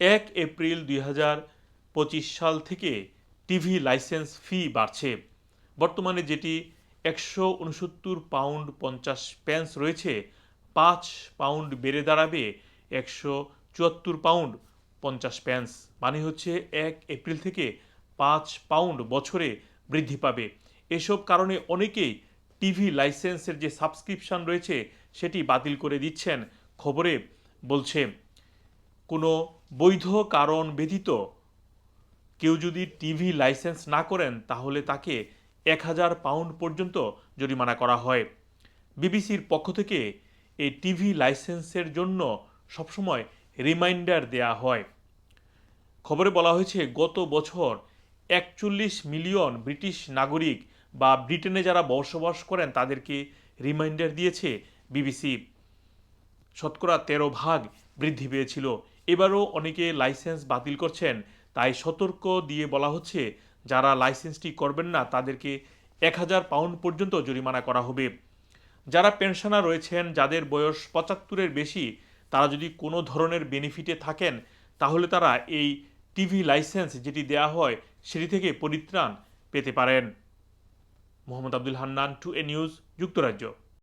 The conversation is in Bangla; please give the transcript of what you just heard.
এক এপ্রিল দুই হাজার পঁচিশ সাল থেকে টিভি লাইসেন্স ফি বাড়ছে। বর্তমানে যেটি একশো উনসত্তর পাউন্ড পঞ্চাশ পেন্স রয়েছে, পাঁচ পাউন্ড বেড়ে দাঁড়াবে একশো চুয়াত্তর পাউন্ড পঞ্চাশ পেন্স মানে হচ্ছে এক এপ্রিল থেকে পাঁচ পাউন্ড বছরে বৃদ্ধি পাবে। এসব কারণে অনেকেই টিভি লাইসেন্সের যে সাবস্ক্রিপশন রয়েছে, সেটি বাতিল করে দিচ্ছেন, খবরে বলছে। কোনো বৈধ কারণ ব্যতীত কেউ যদি টিভি লাইসেন্স না করেন, তাহলে তাকে এক হাজার পাউন্ড পর্যন্ত জরিমানা করা হয়। বিবিসির পক্ষ থেকে এই টিভি লাইসেন্সের জন্য সবসময় রিমাইন্ডার দেয়া হয়। খবরে বলা হয়েছে, গত বছর একচল্লিশ মিলিয়ন ব্রিটিশ নাগরিক বা ব্রিটেনে যারা বসবাস করেন, তাদেরকে রিমাইন্ডার দিয়েছে বিবিসি। শতকরা তেরো ভাগ বৃদ্ধি পেয়েছিল। এবারও অনেকে লাইসেন্স বাতিল করছেন, তাই সতর্ক দিয়ে বলা হচ্ছে, যারা লাইসেন্সটি করবেন না, তাদেরকে এক হাজার পাউন্ড পর্যন্ত জরিমানা করা হবে। যারা পেনশনার রয়েছেন, যাদের বয়স পঁচাত্তরের বেশি, তারা যদি কোনো ধরনের বেনিফিটে থাকেন, তাহলে তারা এই টিভি লাইসেন্স যেটি দেয়া হয়, সেটি থেকে পরিত্রাণ পেতে পারেন। Mohammad Abdul Hannan, two A news, যুক্তরাজ্য।